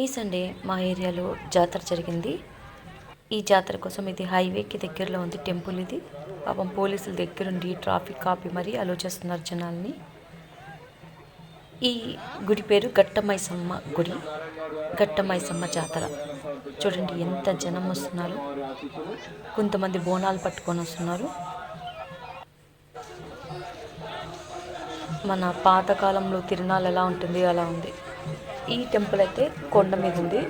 ఈ సండే మా ఏరియాలో జాతర జరిగింది. ఈ జాతర కోసం ఇది హైవేకి దగ్గరలో ఉంది టెంపుల్ ఇది. పాపం పోలీసుల దగ్గరుండి ట్రాఫిక్ కాపీ మరీ అలో చేస్తున్నారు జనాల్ని. ఈ గుడి పేరు గట్టమైసమ్మ గుడి. గట్టమైసమ్మ జాతర. చూడండి ఎంత జనం వస్తున్నారు. కొంతమంది బోనాలు పట్టుకొని వస్తున్నారు. మన పాతకాలంలో తిరునాళ్ళు ఎలా ఉంటుంది అలా ఉంది. ఈ టెంపుల్ అయితే కొండ మీద ఉంది.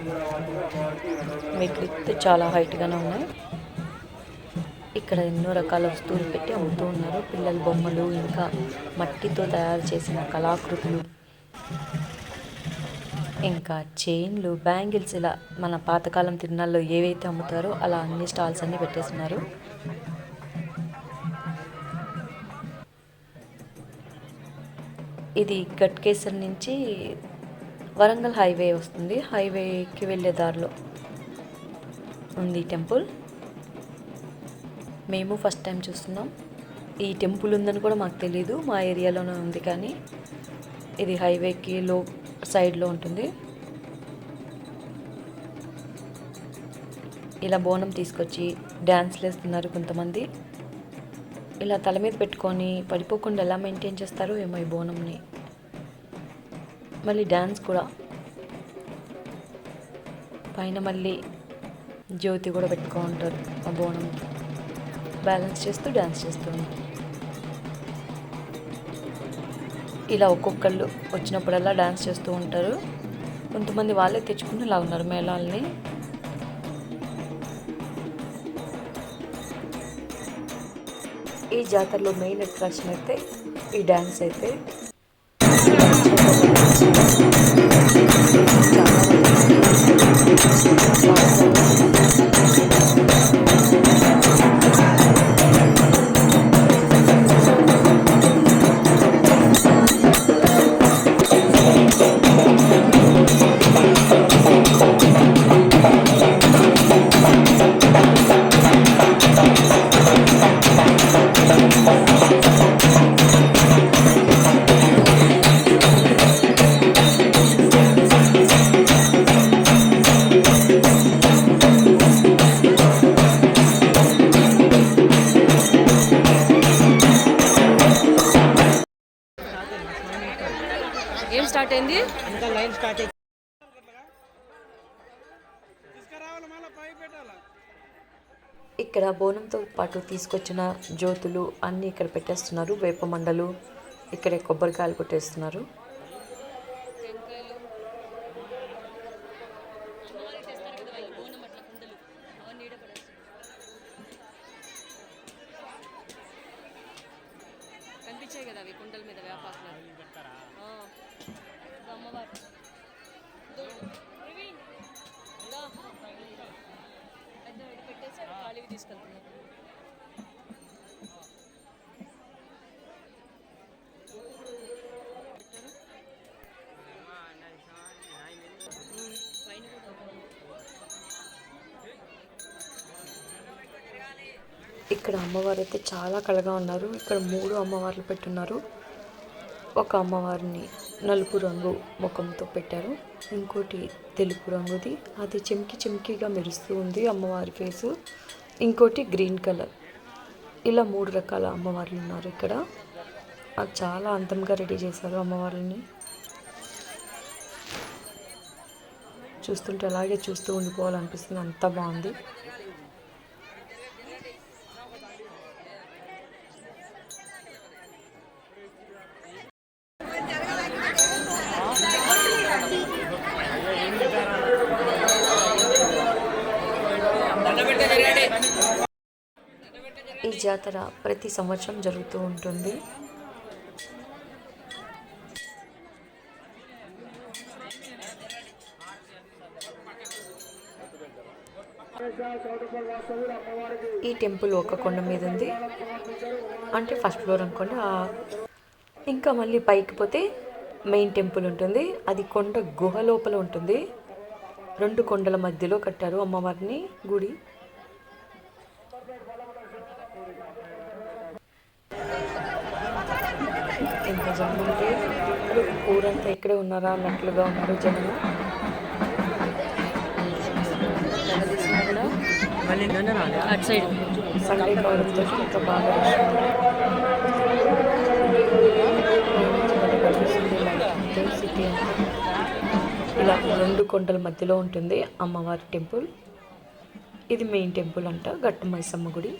మెట్లు అయితే చాలా హైట్గానే ఉన్నాయి. ఇక్కడ ఎన్నో రకాల వస్తువులు పెట్టి అమ్ముతూ ఉన్నారు. పిల్లల బొమ్మలు ఇంకా మట్టితో తయారు చేసిన కళాకృతులు ఇంకా చైన్లు బ్యాంగిల్స్ ఇలా మన పాతకాలం తిరునాళ్ళలో ఏవైతే అమ్ముతారో అలా అన్ని స్టాల్స్ అన్ని పెట్టేస్తున్నారు. ఇది గట్కేసర్ నుంచి వరంగల్ హైవే వస్తుంది. హైవేకి వెళ్ళే దారిలో ఉంది ఈ టెంపుల్. మేము ఫస్ట్ టైం చూస్తున్నాం. ఈ టెంపుల్ ఉందని కూడా మాకు తెలియదు మా ఏరియాలోనే ఉంది కానీ ఇది హైవేకి లో సైడ్లో ఉంటుంది. ఇలా బోనం తీసుకొచ్చి డ్యాన్స్లు వేస్తున్నారు కొంతమంది. ఇలా తల మీద పెట్టుకొని పడిపోకుండా ఎలా మెయింటైన్ చేస్తారో ఏమో ఈ బోనంని. మళ్ళీ డ్యాన్స్ కూడా. పైన మళ్ళీ జ్యోతి కూడా పెట్టుకో ఉంటారు ఆ బోనం బ్యాలెన్స్ చేస్తూ డ్యాన్స్ చేస్తూ ఉంటారు ఇలా ఒక్కొక్కళ్ళు వచ్చినప్పుడల్లా డ్యాన్స్ చేస్తూ ఉంటారు. కొంతమంది వాళ్ళే తెచ్చుకుని ఇలా ఉన్నారు మేళాలని. ఈ జాతరలో మెయిన్ అట్రాక్షన్ అయితే ఈ డ్యాన్స్ అయితే ఏం స్టార్ట్ అయింది. ఇంకా లైన్ స్టార్ట్ అయింది తీసుకురావాలి మళ్ళీ పై పెట్టాలా ఇక్కడ బోనంతో పాటు తీసుకొచ్చిన జ్యోతులు అన్నీ ఇక్కడ పెట్టేస్తున్నారు. వేప మండలు ఇక్కడే కొబ్బరికాయలు కొట్టేస్తున్నారు కనిపించాయి కదా అవి కుండల మీద వేపాకులు ఆ. ఇదో అమ్మవారు ఇదో, ప్రవీణ్, ఇదో. పెద్ద ఇది పెట్టేసి అక్కడ ఖాళీవి తీసుకెళ్తున్నారు ఉమ్, పైన కూడా ఇక్కడ అమ్మవారు అయితే చాలా కళగా ఉన్నారు. ఇక్కడ మూడు అమ్మవార్లు పెట్టున్నారు. ఒక అమ్మవారిని నలుపు రంగు ముఖంతో పెట్టారు. ఇంకోటి తెలుపు రంగుది. అది చెమ్కి చెమ్కిగా మెరుస్తూ ఉంది అమ్మవారి ఫేసు. ఇంకోటి గ్రీన్ కలర్. ఇలా మూడు రకాల అమ్మవార్లు ఉన్నారు ఇక్కడ. అది చాలా అందంగా రెడీ చేశారు అమ్మవారిని. చూస్తుంటే అలాగే చూస్తూ ఉండిపోవాలనిపిస్తుంది. అంత బాగుంది. జాతర ప్రతి సంవత్సరం జరుగుతూ ఉంటుంది. ఈ టెంపుల్ ఒక కొండ మీద ఉంది. అంటే ఫస్ట్ ఫ్లోర్ అనుకోండి. ఇంకా మళ్ళీ పైకి పోతే మెయిన్ టెంపుల్ ఉంటుంది. అది కొండ గుహ లోపల ఉంటుంది. రెండు కొండల మధ్యలో కట్టారు అమ్మవారిని గుడి. ఊరంతా ఇక్కడే ఉన్నారా అన్నట్లుగా ఉన్నారు జనం అటు సైడ్. సండే కావడంతో ఇంకా బాగా ఇలా రెండు కొండల మధ్యలో ఉంటుంది అమ్మవారి టెంపుల్. ఇది మెయిన్ టెంపుల్ అంట గట్టు మైసమ్మ గుడి.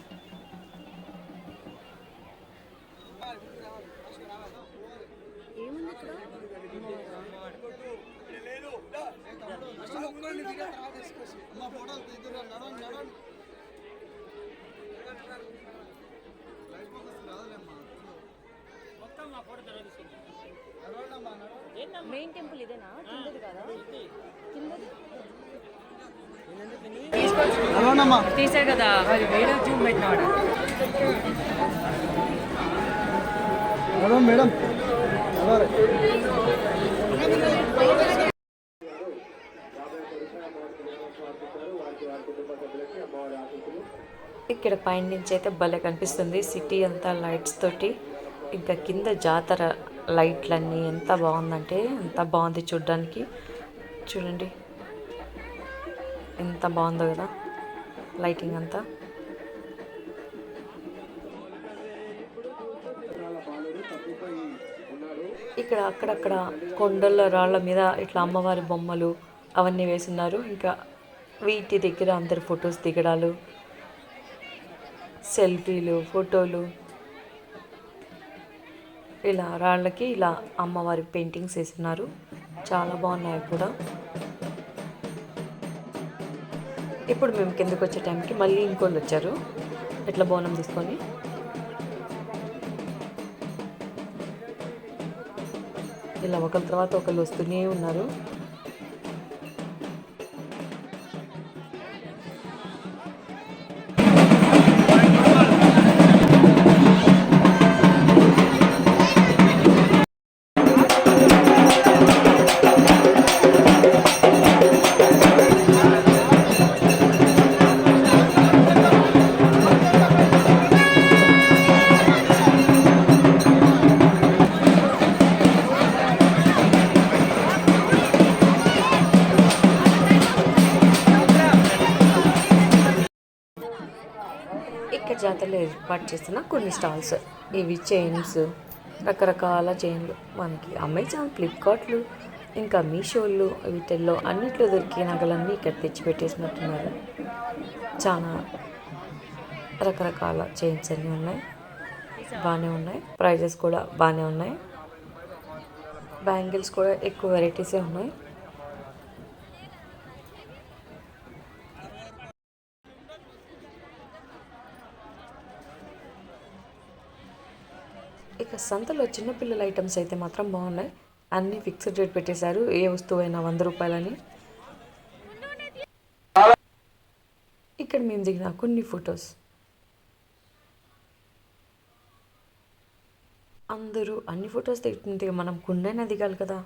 మెయిన్ టెంపుల్ ఇదేనా? కిందది కదా? కిందది. కదా. Hello madam. ఇక్కడ పైన నుంచి అయితే భలే కనిపిస్తుంది సిటీ అంతా లైట్స్ తోటి. ఇంకా కింద జాతర లైట్లన్నీ ఎంత బాగుందంటే ఎంత బాగుంది చూడ్డానికి. చూడండి. ఎంత బాగుందో కదా లైటింగ్ అంతా. ఇక్కడ అక్కడక్కడ కొండల రాళ్ళ మీద ఇట్లా అమ్మవారి బొమ్మలు అవన్నీ వేసున్నారు. ఇంకా వీటి దగ్గర అందరు ఫొటోస్ దిగడాలు సెల్ఫీలు ఫోటోలు. ఇలా రాళ్ళకి ఇలా అమ్మవారి పెయింటింగ్స్ వేస్తున్నారు చాలా బాగున్నాయి కూడా. ఇప్పుడు మేము కిందకు వచ్చే టైంకి మళ్ళీ ఇంకోళ్ళు వచ్చారు. ఇట్లా బోనం తీసుకొని? ఇలా ఒకరి తర్వాత ఒకరు వస్తూనే ఉన్నారు. ఏర్పాటు చేస్తున్న కొన్ని స్టాల్స్. ఇవి చైన్స్ రకరకాల చైన్లు. మనకి అమెజాన్ ఫ్లిప్కార్ట్లు ఇంకా మీషోలు వీటిల్లో అన్నిట్లో దొరికే నగలన్నీ ఇక్కడ తెచ్చిపెట్టేసినట్టున్నారు. చాలా రకరకాల చైన్స్ అన్నీ ఉన్నాయి. బాగానే ఉన్నాయి. ప్రైజెస్ కూడా బాగానే ఉన్నాయి. బ్యాంగిల్స్ కూడా ఎక్కువ వెరైటీసే ఉన్నాయి. సంతలో చిన్నపిల్లల ఐటమ్స్ అయితే మాత్రం బాగున్నాయి. అన్నీ ఫిక్స్డ్ రేట్ పెట్టేశారు. ఏ వస్తువు అయినా వంద రూపాయలని. ఇక్కడ మేము దిగిన కొన్ని ఫొటోస్. అందరూ అన్ని ఫొటోస్ దిగుతుంటే మనం కుండైనా దిగాలి కదా.